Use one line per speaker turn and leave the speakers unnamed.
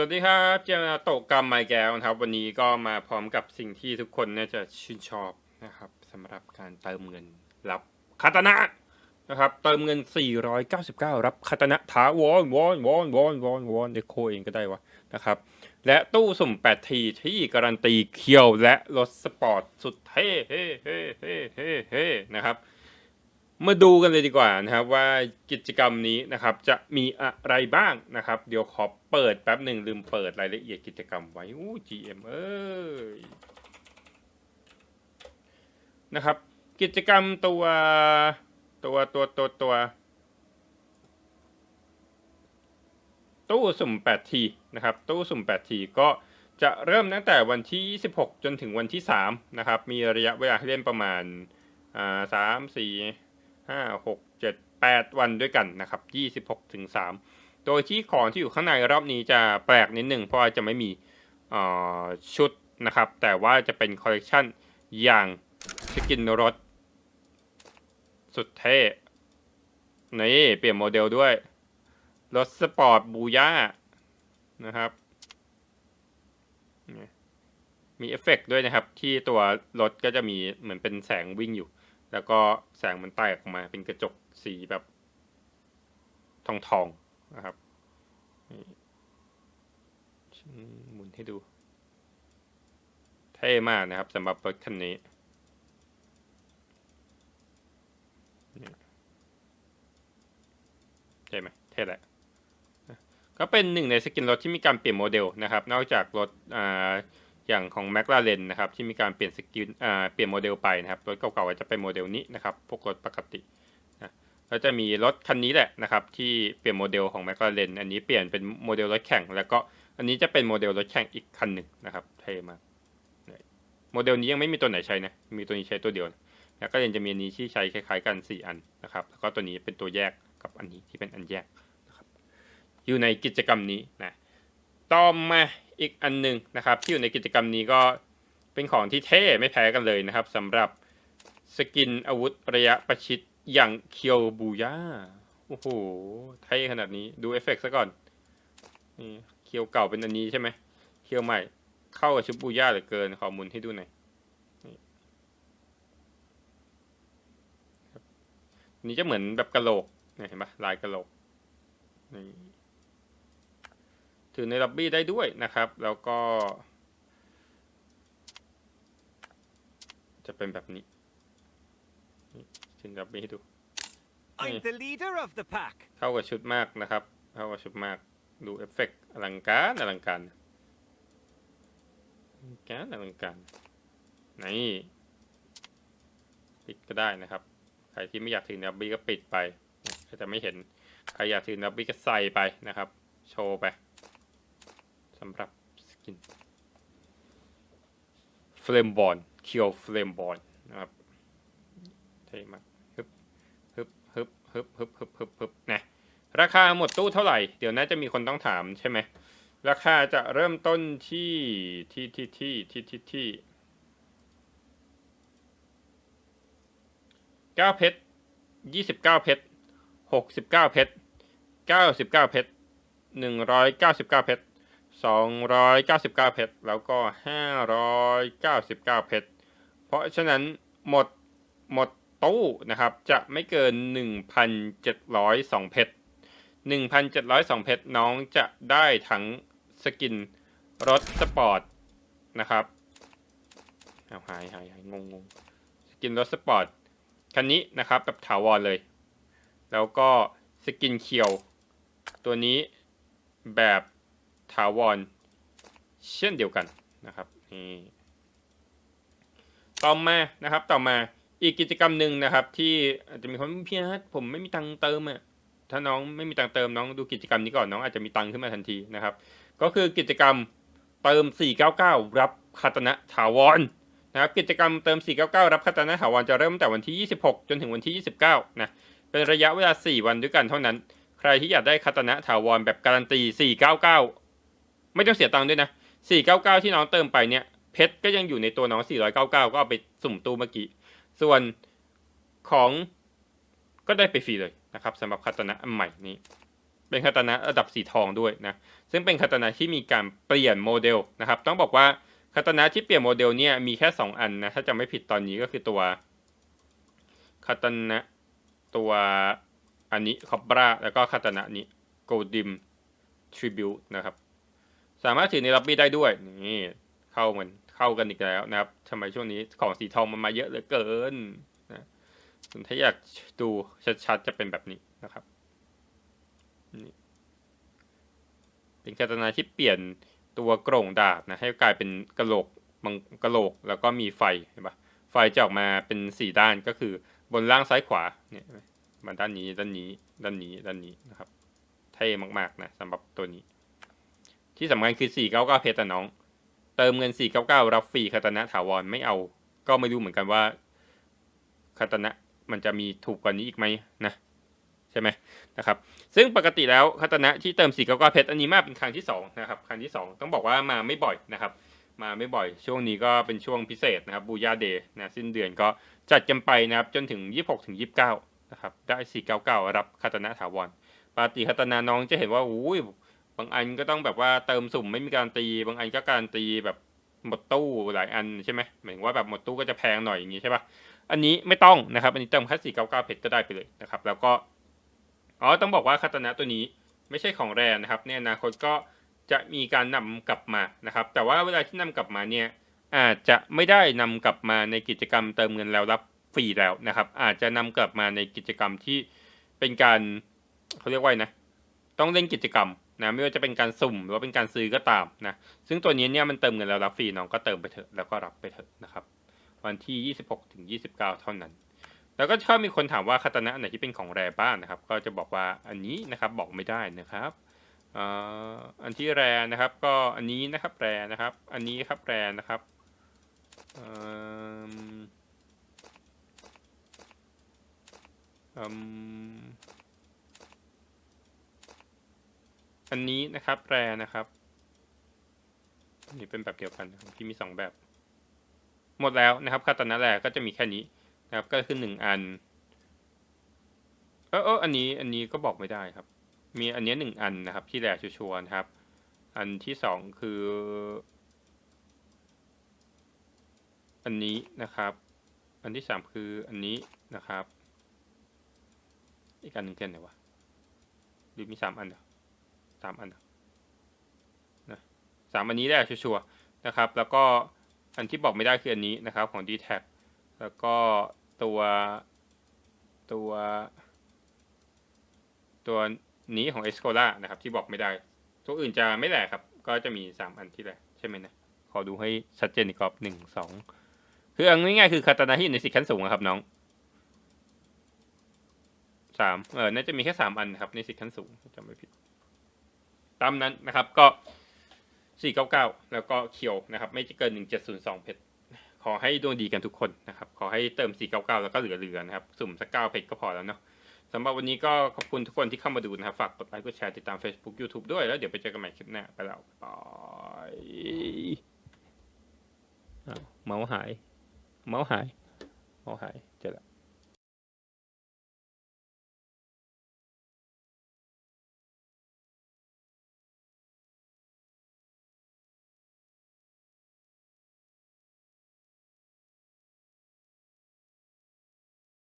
วัสดีครับเจมาโตะกรรมไมแก้วนะครับ วันนี้ก็มาพร้อมกับสิ่งที่ทุกคนน่าจะชื่นชอบนะครับสำหรับการเติมเงินรับคาตนะนะครับเติมเงิน 499 รับคาตนะถาวรวอนวอนวอนวอนวอนเดโคเองก็ได้วะนะครับ และตู้สุ่ม 8 ทีที่การันตีเคียวและรถสปอร์ตสุดเท่เฮเฮ้เฮ้เฮ้เฮ้นะครับ มาดูกันเลยดีกว่านะครับว่ากิจกรรมนี้นะครับจะมีอะไรบ้างนะครับ เดี๋ยวขอเปิดแป๊บหนึ่งลืมเปิดรายละเอียดกิจกรรมไว้อู้ GM เอ้ยนะครับ กิจกรรมตัวตัวตัวตัวตัวตู้สุ่ม8ทีนะครับ ตู้สุ่ม8ทีก็จะเริ่มตั้งแต่วันที่ 26 จนถึงวันที่ 3 นะครับ มีระยะเวลาให้เล่นประมาณอ่าสามสี่ ห้าหกเจ็ดแปดวันด้วยกันนะครับยี่สิบหกถึงสามโดยที่ของที่อยู่ข้างในรอบนี้จะแปลกนิดหนึ่งเพราะาจะไม่มีชุดนะครับ แต่ว่าจะเป็นคอลเลกชันอย่างสกินรถ สุดเท่นี่เปลี่ยนโมเดลด้วย รถสปอร์ตบูย่านะครับ มีเอฟเฟกต์ด้วยนะครับ ที่ตัวรถก็จะมีเหมือนเป็นแสงวิ่งอยู่ แล้วก็แสงมันแตกออกมาเป็นกระจกสีแบบทองทองๆนะครับหมุนให้ดู เท่มากนะครับสำหรับรถคันนี้ใช่ไหมเท่แหละก็เป็นหนึ่งในสกินรถที่มีการเปลี่ยนโมเดลนะครับ นอกจากรถอ่า อย่างของ m c l a r e n นะครับที่มีการเปลี่ยนสกินอ่าเปลี่ยนโมเดลไปนะครับรถเก่าๆจะเป็นโมเดลนี้นะครับพวกรถปกตินะแล้วจะมีรถคันนี้แหละนะครับที่เปลี่ยนโมเดลของ m c l a r e n อันนี้เปลี่ยนเป็นโมเดลรถแข่ง แล้วก็อันนี้จะเป็นโมเดลรถแข่งอีกคันหนึ่งนะครับเท่มากโมเดลนี้ยังไม่มีตัวไหนใช้นะมีตัวนี้ใช้ตัวเดียวแล้วก็ยังจะมีอันนี้ที่ใช้คล้ายๆกันสี่อันนะครับแล้วก็ตัวนี้เป็นตัวแยกกับอันนี้ที่เป็นอันแยกนะครับอยู่ในกิจกรรมนี้นะ ต่อมาอีกอันหนึ่งนะครับ ที่อยู่ในกิจกรรมนี้ก็เป็นของที่เท่ไม่แพ้กันเลยนะครับสำหรับสกินอาวุธระยะประชิดอย่างเคียวบูย่าโอ้โหเท่ขนาดนี้ดูเอฟเฟกต์ซะก่อนนี่เคียวเก่าเป็นอันนี้ใช่ไหมเคียวใหม่เข้ากับชุดบูย่าเหลือเกินขอมุนให้ดูหน่อยนี่จะเหมือนแบบกระโหลกเห็นปะลายกระโหลกนี่ ถือในล็อบบี้ได้ด้วยนะครับ แล้วก็ จะเป็นแบบนี้นี่ถึงล็อบบี้ให้ดู
I'm the leader of the pack.
เข้ากับชุดมากนะครับ เข้ากับชุดมาก ดูเอฟเฟกต์อลังการอลังการอลังการอลังการนี่ปิดก็ได้นะครับ ใครที่ไม่อยากถือล็อบบี้ก็ปิดไปก็จะไม่เห็น ใครอยากถือล็อบบี้ก็ใส่ไปนะครับ โชว์ไป สำหรับสกินเฟลมบอลเคียวเฟลมบอลนะครับเท่มากฮึบฮึบฮึบฮึบฮึบฮึบฮึบฮึบนะราคาหมดตู้เท่าไหร่ เดี๋ยวน่าจะมีคนต้องถามใช่ไหม ราคาจะเริ่มต้นที่ที่ที่ที่ที่ที่ที่เก้าเพชรยี่สิบเก้าเพชรหกสิบเก้าเพชรเก้าสิบเก้าเพชรหนึ่งร้อยเก้าสิบเก้าเพชร สองร้อยเก้าสิบเก้าเพชร แล้วก็ห้าร้อยเก้าสิบเก้าเพชร เพราะฉะนั้นหมดหมดตู้นะครับ จะไม่เกินหนึ่งพันเจ็ดร้อยสองเพชรหนึ่งพันเจ็ดร้อยสองเพชร น้องจะได้ทั้งสกินรถสปอร์ตนะครับเอาหายหายหายงงงสกินรถสปอร์ตคันนี้นะครับแบบถาวรเลย แล้วก็สกินเขียว ตัวนี้แบบ ถาวร เช่นเดียวกันนะครับนี่ต่อมานะครับ ต่อมาอีกกิจกรรมหนึ่งนะครับ ที่อาจจะมีคนพี่อาร์ตผมไม่มีตังค์เติมอะถ้าน้องไม่มีตังค์เติมน้องดูกิจกรรมนี้ก่อนน้องอาจจะมีตังค์ขึ้นมาทันทีนะครับ ก็คือกิจกรรมเติม 499 รับคาตนะถาวรนะครับกิจกรรมเติม 499 รับคาตนะถาวรจะเริ่มตั้งแต่วันที่ 26 จนถึงวันที่ 29 นะเป็นระยะเวลา 4 วันด้วยกันเท่านั้น ใครที่อยากได้คาตนะถาวรแบบการันตี 499 ไม่ต้องเสียตังค์ด้วยนะ 499 ที่น้องเติมไปเนี่ย เพชรก็ยังอยู่ในตัวน้อง 499 ก็เอาไปสุ่มตู้เมื่อกี้ ส่วนของก็ได้ไปฟรีเลยนะครับสำหรับคาตนะอันใหม่นี้ เป็นคาตนะระดับสีทองด้วยนะ ซึ่งเป็นคาตนะที่มีการเปลี่ยนโมเดลนะครับ ต้องบอกว่าคาตนะที่เปลี่ยนโมเดลเนี่ยมีแค่ 2 อันนะ ถ้าจะไม่ผิดตอนนี้ก็คือตัวคาตนะตัวอันนี้คอบราแล้วก็คาตนะนี้โกลดิมทริบิวนะครับ สามารถถือในล็อบบี้ได้ด้วยนี่เข้ามือนเข้ากันอีกแล้วนะครับทำไมช่วงนี้ของสีทองมันมาเยอะเหลือเกินนะถ้าอยากดูชัดๆจะเป็นแบบนี้นะครับนี่เป็นคาตนาที่เปลี่ยนตัวกรงดาบนะให้กลายเป็นกระโหลกมังกระโหลกแล้วก็มีไฟเห็นปะไฟจะออกมาเป็นสี่ด้านก็คือบนล่างซ้ายขวาเนี่ยมาด้านนี้ด้านนี้ด้านนี้ด้านนี้นะครับ เท่มากๆนะสำหรับตัวนี้ ที่สำคัญคือ 499 เพชรน้อง เติมเงิน 499 รับฟรีคาตนะถาวรไม่เอา ก็ไม่รู้เหมือนกันว่าคาตนะมันจะมีถูกกว่านี้อีกไหมนะใช่ไหมนะครับ ซึ่งปกติแล้วคาตนะที่เติม 499 เพชรอันนี้มาเป็นครั้งที่2นะครับครั้งที่ 2 ต้องบอกว่ามาไม่บ่อยนะครับมาไม่บ่อยช่วงนี้ก็เป็นช่วงพิเศษนะครับบูยาเดย์นะสิ้นเดือนก็จัดกันไปนะครับจนถึง 26ถึง29นะครับได้ 499 รับคาตนะถาวรปกติคาตนะน้องจะเห็นว่าอุ้ย บางอันก็ต้องแบบว่าเติมสุ่มไม่มีการตี บางอันก็การตีแบบหมดตู้หลายอันใช่ไหมหมายถึงว่าแบบหมดตู้ก็จะแพงหน่อยอย่างงี้ใช่ปะอันนี้ไม่ต้องนะครับ อันนี้เติมแค่สี่เก้าเก้าเพชรก็ได้ไปเลยนะครับ แล้วก็อ๋อต้องบอกว่าคาตนะตัวนี้ไม่ใช่ของแรนะครับในอนาคตก็จะมีการนำกลับมานะครับ แต่ว่าเวลาที่นำกลับมาเนี่ยอาจจะไม่ได้นำกลับมาในกิจกรรมเติมเงินแล้วรับฟรีแล้วนะครับ อาจจะนำกลับมาในกิจกรรมที่เป็นการเขาเรียกว่านะ ต้องเล่นกิจกรรม นะไม่ว่าจะเป็นการสุ่มหรือว่าเป็นการซื้อก็ตามนะซึ่งตัวนี้เนี่ยมันเติมเงินแล้วรับฟรีน้องก็เติมไปเถอะแล้วก็รับไปเถอะนะครับ วันที่ 26ถึง29 เท่านั้น แล้วก็ชอบมีคนถามว่าคาตานะอันไหนที่เป็นของแรบ้างนะครับ ก็จะบอกว่าอันนี้นะครับบอกไม่ได้นะครับอันที่แรนะครับก็อันนี้นะครับแรนะครับ อันนี้ครับแรนะครับอืม อันนี้นะครับแรนะครับ อันนี้เป็นแบบเดียวกันที่มีสองแบบ หมดแล้วนะครับคาตานะแรก็จะมีแค่นี้นะครับ ก็คือหนึ่งอัน เออเอออันนี้อันนี้ก็บอกไม่ได้ครับ มีอันนี้หนึ่งอันนะครับ ที่แรชัวร์นะครับ อันที่สองคือ อันนี้นะครับ อันที่สามคืออันนี้นะครับ อีกอันหนึ่งเท่นไหนวะหรือมีสามอันเหรอ สามอันนะสามอันนี้ได้ชัวร์นะครับ แล้วก็อันที่บอกไม่ได้คืออันนี้นะครับของ d t แทแล้วก็ตัวตัว ตัวนี้ของ e s c o l a นะครับ ที่บอกไม่ได้ ตัวอื่นจะไม่แหละครับ ก็จะมีสามอันที่แหละใช่ไหมนะ ขอดูให้ชัดเจนอีกรอบหนึ่งสองคือเอาง่ายๆคือคาตานาที่อยู่ในสิทธิ์ขั้นสูงครับน้องสามเออ น่าจะมีแค่สามอันครับ ในสิทธิ์ขั้นสูงจำไม่ผิด ตามนั้นนะครับก็ 499 แล้วก็เคียวนะครับ ไม่จะเกิน 1702 เพชรขอให้ดวงดีกันทุกคนนะครับ ขอให้เติม 499 แล้วก็เหลือๆนะครับ สุ่มสัก 9 เพชรก็พอแล้วเนาะสำหรับวันนี้ก็ขอบคุณทุกคนที่เข้ามาดูนะครับ ฝากกดไลค์กดแชร์ติดตาม Facebook YouTube ด้วย แล้วเดี๋ยวไปเจอกันใหม่คลิปหน้า ไปแล้วบายเมาส์หาย เมาส์หาย เมาส์หาย เจอแล้ว